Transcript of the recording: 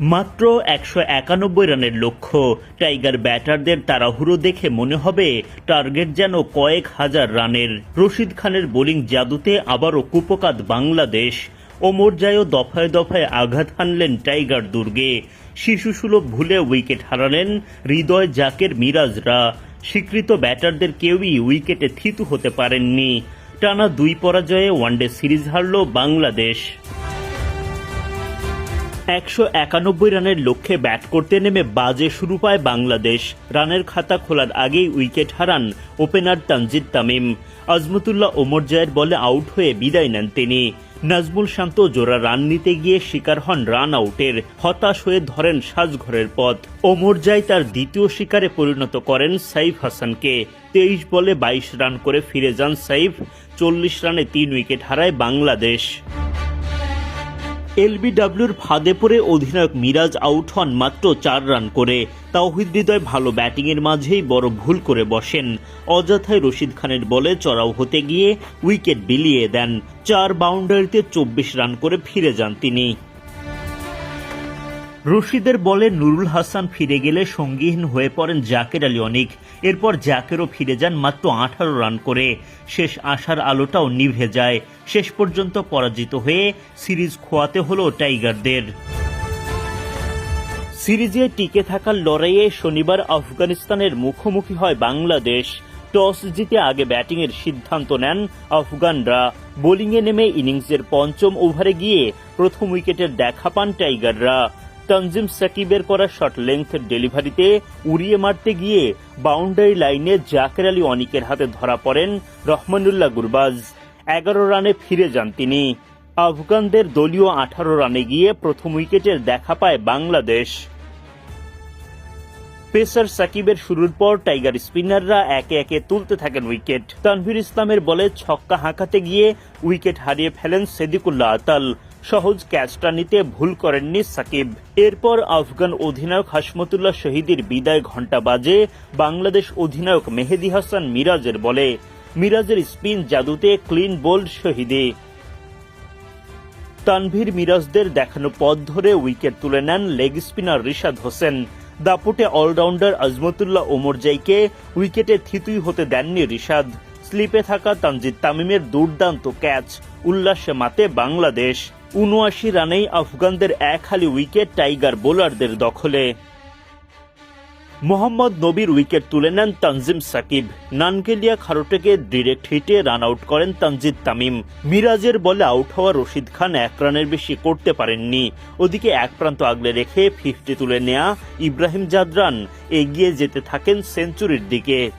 মাত্র একশো একানব্বই রানের লক্ষ্য। টাইগার ব্যাটারদের তাড়াহুড়ো দেখে মনে হবে টার্গেট যেন কয়েক হাজার রানের। রশিদ খানের বোলিং জাদুতে আবারও কুপকাত বাংলাদেশ। ওমর জায়ও দফায় দফায় আঘাত হানলেন টাইগার দুর্গে। শিশুসুলভ ভুলে উইকেট হারালেন হৃদয় জাকের মিরাজরা। স্বীকৃত ব্যাটারদের কেউই উইকেটে থিতু হতে পারেননি। টানা দুই পরাজয়ে ওয়ানডে সিরিজ হারল বাংলাদেশ। একশো একানব্বই রানের লক্ষ্যে ব্যাট করতে নেমে বাজে শুরু পায় বাংলাদেশ। রানের খাতা খোলার আগেই উইকেট হারান ওপেনার তানজিদ তামিম। আজমতুল্লাহ ওমর জয়ের বলে আউট হয়ে বিদায় নেন তিনি। নাজমুল শান্ত জোড়া রান নিতে গিয়ে শিকার হন রান আউটের। হতাশ হয়ে ধরেন সাজঘরের পথ। ওমর জাই তার দ্বিতীয় শিকারে পরিণত করেন সাইফ হাসানকে। তেইশ বলে বাইশ রান করে ফিরে যান সাইফ। চল্লিশ রানে তিন উইকেট হারায় বাংলাদেশ। এলবিডব্লিউর ফাঁদে পড়ে অধিনায়ক মিরাজ আউট হন মাত্র চার রান করে। তাওহিদ হৃদয় ভালো ব্যাটিংয়ের মাঝেই বড় ভুল করে বসেন। অযথায় রশিদ খানের বলে চড়াও হতে গিয়ে উইকেট বিলিয়ে দেন। চার বাউন্ডারিতে চব্বিশ রান করে ফিরে যান তিনি। রশিদের বলে নুরুল হাসান ফিরে গেলে সঙ্গীহীন হয়ে পড়েন জাকের আলী অনিক। এরপর জাকেরও ফিরে যান মাত্র আঠারো রান করে। শেষ আশার আলোটাও নিভে যায়। শেষ পর্যন্ত পরাজিত হয়ে সিরিজ খোয়াতে হলো টাইগারদের। সিরিজে টিকে থাকার লড়াইয়ে শনিবার আফগানিস্তানের মুখোমুখি হয় বাংলাদেশ। টস জিতে আগে ব্যাটিংয়ের সিদ্ধান্ত নেন আফগানরা। বোলিংয়ে নেমে ইনিংসের পঞ্চম ওভারে গিয়ে প্রথম উইকেটের দেখা পান টাইগাররা। তানজিম সাকিবের করা শর্ট লেংথের ডেলিভারিতে উড়িয়ে মারতে গিয়ে বাউন্ডারি লাইনে জাকের আলী অনিকের হাতে ধরা পড়েন রহমানুল্লাহ গুরবাজ। এগারো রানে ফিরে যান তিনি। আফগানদের দলীয় আঠারো রানে গিয়ে প্রথম উইকেটের দেখা পায় বাংলাদেশ। পেসার সাকিবের শুরুর পর টাইগার স্পিনাররা একে একে তুলতে থাকেন উইকেট। তানভীর ইসলামের বলে ছক্কা হাঁকাতে গিয়ে উইকেট হারিয়ে ফেলেন সেদিকুল্লাহ আতাল। সহজ ক্যাচটা নিতে ভুল করেননি সাকিব। এরপর আফগান অধিনায়ক হাসমতুল্লাহ শহীদের বিদায় ঘণ্টা বাজে বাংলাদেশ অধিনায়ক মেহেদি হাসান মিরাজের বলে। মিরাজের স্পিন জাদুতে ক্লিন বোল্ড শহীদে। তানভীর মিরাজদের দেখানো পথ ধরে উইকেট তুলে নেন লেগ স্পিনার রিশাদ হোসেন। দাপুটে অলরাউন্ডার আজমতুল্লাহ ওমরজাইকে উইকেটে থিতুই হতে দেননি রিশাদ। স্লিপে থাকা তানজিদ তামিমের দুর্দান্ত ক্যাচ। উল্লাসে মাতে বাংলাদেশ। উনআশি রানেই আফগানদের এক হালি উইকেট টাইগার বোলারদের দখলে। মোহাম্মদ নবীর উইকেট তুলে নেন তানজিম সাকিব। নানকেলিয়া খারোটেকে ডিরেক্ট হিটে রান আউট করেন তানজিদ তামিম। মিরাজের বলে আউট হওয়া রশিদ খান এক রানের বেশি করতে পারেননি। ওদিকে এক প্রান্ত আগলে রেখে ফিফটি তুলে নেয়া ইব্রাহিম জাদরান এগিয়ে যেতে থাকেন সেঞ্চুরির দিকে।